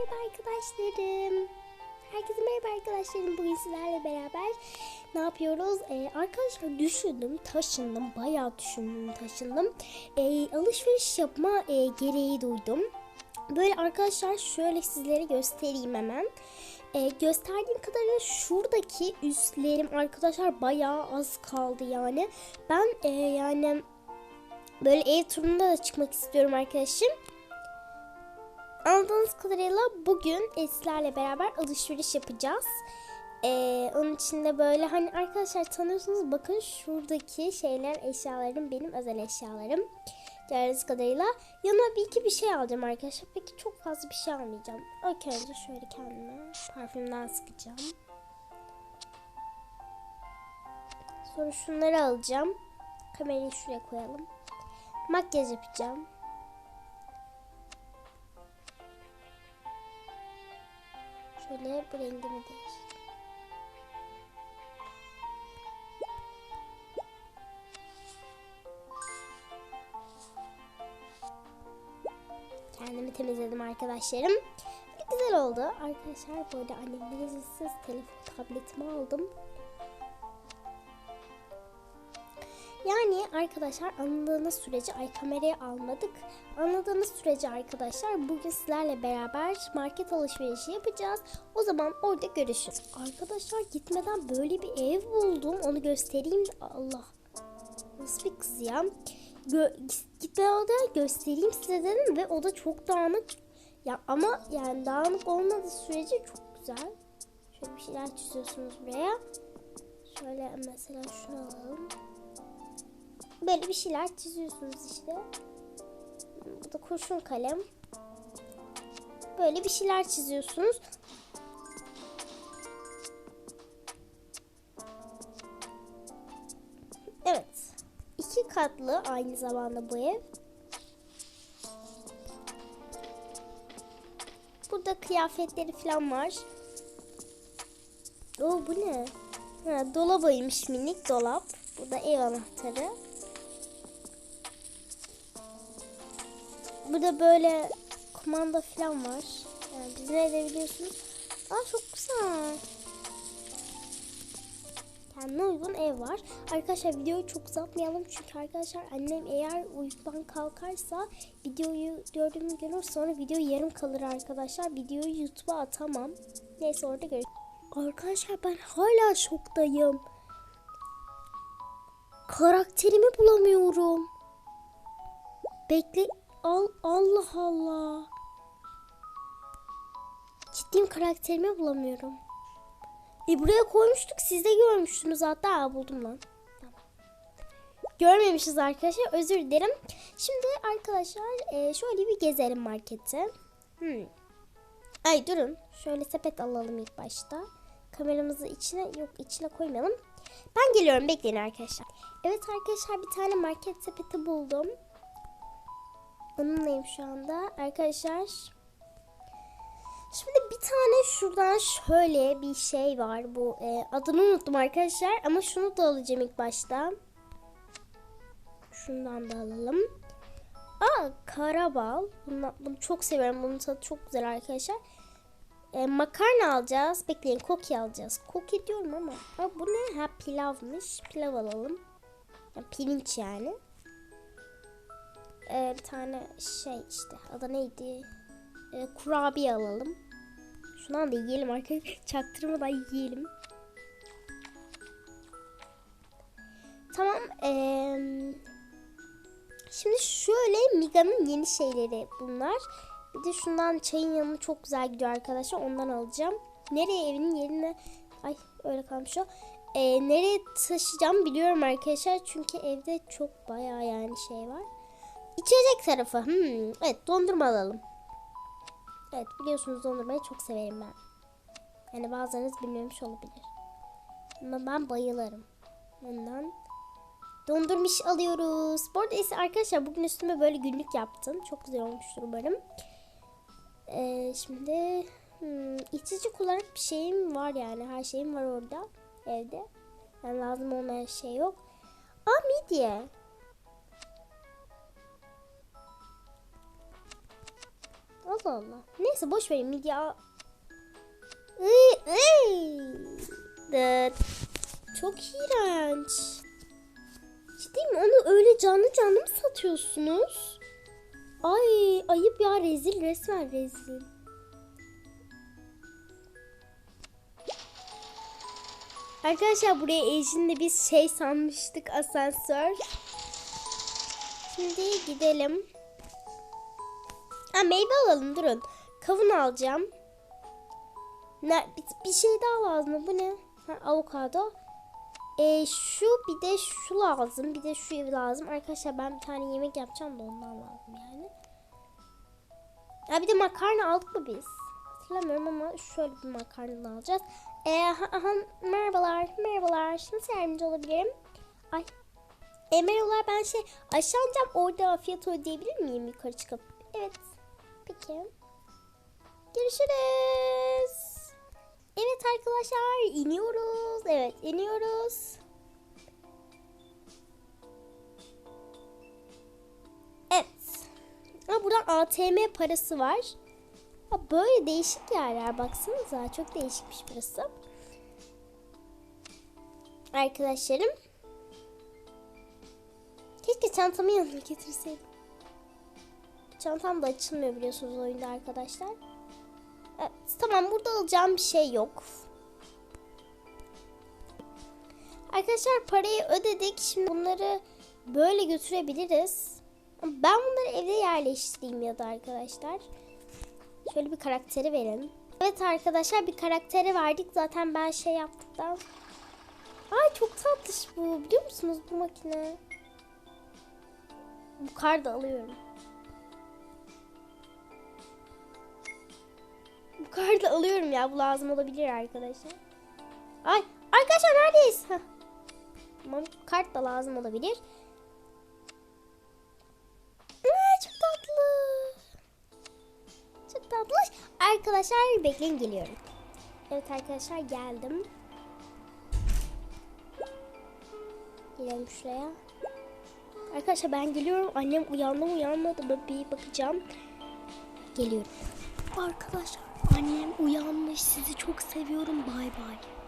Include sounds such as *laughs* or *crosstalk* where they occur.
merhaba arkadaşlarım. Herkese merhaba arkadaşlarım. Bugün sizlerle beraber ne yapıyoruz? Ee, arkadaşlar düşündüm, taşındım. Bayağı düşündüm, taşındım. Ee, alışveriş yapma e, gereği duydum. Böyle arkadaşlar şöyle sizlere göstereyim hemen. Ee, gösterdiğim kadarıyla şuradaki üstlerim arkadaşlar bayağı az kaldı yani. Ben e, yani böyle ev turunda da çıkmak istiyorum arkadaşım. Anladığınız kadarıyla bugün sizlerle beraber alışveriş yapacağız. Ee, onun için de böyle hani arkadaşlar tanıyorsunuz bakın şuradaki şeyler eşyalarım benim özel eşyalarım. Gördüğünüz kadarıyla yanına bir iki bir şey alacağım arkadaşlar. Peki çok fazla bir şey almayacağım. İlk önce şöyle kendime parfümden sıkacağım. Sonra şunları alacağım. Kamerayı şuraya koyalım. Makyaj yapacağım. Şöyle rengimi değiş. Kendimi temizledim arkadaşlarım. Güzel oldu. Arkadaşlar arada annemden izinsiz telefon tabletimi aldım. Yani arkadaşlar anladığınız sürece ay kamerayı almadık. Anladığınız sürece arkadaşlar bugün sizlerle beraber market alışverişi yapacağız. O zaman orada görüşürüz. Arkadaşlar gitmeden böyle bir ev buldum. Onu göstereyim. Allah. Nasıl bir kız ya? Gö gitmeden orada göstereyim size dedim ve o da çok dağınık. Ya ama yani dağınık olmadığı sürece çok güzel. Şöyle bir şeyler çiziyorsunuz buraya. Şöyle mesela şunu alalım. Böyle bir şeyler çiziyorsunuz işte. Bu da kurşun kalem. Böyle bir şeyler çiziyorsunuz. Evet. iki katlı aynı zamanda bu ev. Burada kıyafetleri falan var. Oo bu ne? Ha, dolabıymış minik dolap. Bu da ev anahtarı. Burada böyle kumanda falan var. Yani biz ne edebiliyorsunuz? Aa çok güzel. Kendine uygun ev var. Arkadaşlar videoyu çok uzatmayalım çünkü arkadaşlar annem eğer uykudan kalkarsa videoyu gördüğümü görür sonra video yarım kalır arkadaşlar. Videoyu YouTube'a atamam. Neyse orada görüşürüz. Arkadaşlar ben hala şoktayım. Karakterimi bulamıyorum. Bekle. Al Allah Allah. Ciddiyim karakterimi bulamıyorum. E buraya koymuştuk. Siz de görmüştünüz hatta. Aa, buldum lan. Tamam. Görmemişiz arkadaşlar. Özür dilerim. Şimdi arkadaşlar e, şöyle bir gezelim marketi. Hmm. Ay durun. Şöyle sepet alalım ilk başta. Kameramızı içine yok içine koymayalım. Ben geliyorum bekleyin arkadaşlar. Evet arkadaşlar bir tane market sepeti buldum. Onunlayım şu anda. Arkadaşlar Şimdi bir tane şuradan şöyle bir şey var. Bu e, adını unuttum arkadaşlar. Ama şunu da alacağım ilk başta. Şundan da alalım. Aa karabal. Bunu, çok seviyorum. Bunun tadı çok güzel arkadaşlar. E, makarna alacağız. Bekleyin koki alacağız. Koki diyorum ama. Aa, bu ne? Ha pilavmış. Pilav alalım. Yani pirinç yani. E, bir tane şey işte. Adı neydi? E, kurabiye alalım. Şundan da yiyelim arkadaşlar. *laughs* Çaktırmadan yiyelim. Tamam. Ee, şimdi şöyle Miga'nın yeni şeyleri bunlar. Bir de şundan çayın yanına çok güzel gidiyor arkadaşlar. Ondan alacağım. Nereye evinin yerine... Ay öyle kalmış o. Ee, nereye taşıyacağım biliyorum arkadaşlar. Çünkü evde çok bayağı yani şey var. İçecek tarafı. Hmm, evet dondurma alalım. Evet biliyorsunuz dondurmayı çok severim ben. Yani bazılarınız bilmemiş olabilir. Ama ben bayılırım. Bundan dondurmuş alıyoruz. Bu arada ise arkadaşlar bugün üstüme böyle günlük yaptım. Çok güzel olmuştur umarım. Ee, şimdi hmm, içecek olarak bir şeyim var yani. Her şeyim var orada. Evde. Yani lazım olmayan şey yok. Aa midye. Allah Allah. Neyse boş verin midye. Çok iğrenç. Ciddi mi? Onu öyle canlı canlı mı satıyorsunuz? Ay ayıp ya rezil resmen rezil. Arkadaşlar buraya Ejin'le biz şey sanmıştık asansör. Şimdi gidelim. Ha meyve alalım durun. Kavun alacağım. Ne, bir, bir şey daha lazım. Bu ne? Ha, avokado. E, şu bir de şu lazım. Bir de şu lazım. Arkadaşlar ben bir tane yemek yapacağım da ondan lazım yani. Ha bir de makarna aldık mı biz? Hatırlamıyorum ama şöyle bir makarna alacağız. E, ha, aha, merhabalar. Merhabalar. Size yardımcı olabilirim. Ay. E, merhabalar ben şey aşağı ineceğim. Orada fiyat ödeyebilir miyim yukarı çıkıp? Evet. Peki. Görüşürüz. Evet arkadaşlar iniyoruz. Evet iniyoruz. Evet. Ha, buradan ATM parası var. Ha, böyle değişik yerler baksanıza. Çok değişikmiş burası. Arkadaşlarım. Keşke çantamı yanıma getirseydim. Çantam da açılmıyor biliyorsunuz oyunda arkadaşlar. Evet, tamam burada alacağım bir şey yok. Arkadaşlar parayı ödedik. Şimdi bunları böyle götürebiliriz. Ben bunları evde yerleştireyim ya da arkadaşlar. Şöyle bir karakteri verin. Evet arkadaşlar bir karakteri verdik. Zaten ben şey yaptıktan. Ay çok tatlış bu. Biliyor musunuz bu makine? Bu kartı alıyorum. Bu kartı alıyorum ya. Bu lazım olabilir arkadaşlar. Ay arkadaşlar neredeyiz? Tamam kart da lazım olabilir. Aa, çok tatlı. Çok tatlı. Arkadaşlar bekleyin geliyorum. Evet arkadaşlar geldim. Gelelim şuraya. Arkadaşlar ben geliyorum. Annem uyandı mı uyanmadı mı bir bakacağım. Geliyorum. Arkadaşlar annem uyanmış. Sizi çok seviyorum. Bay bay.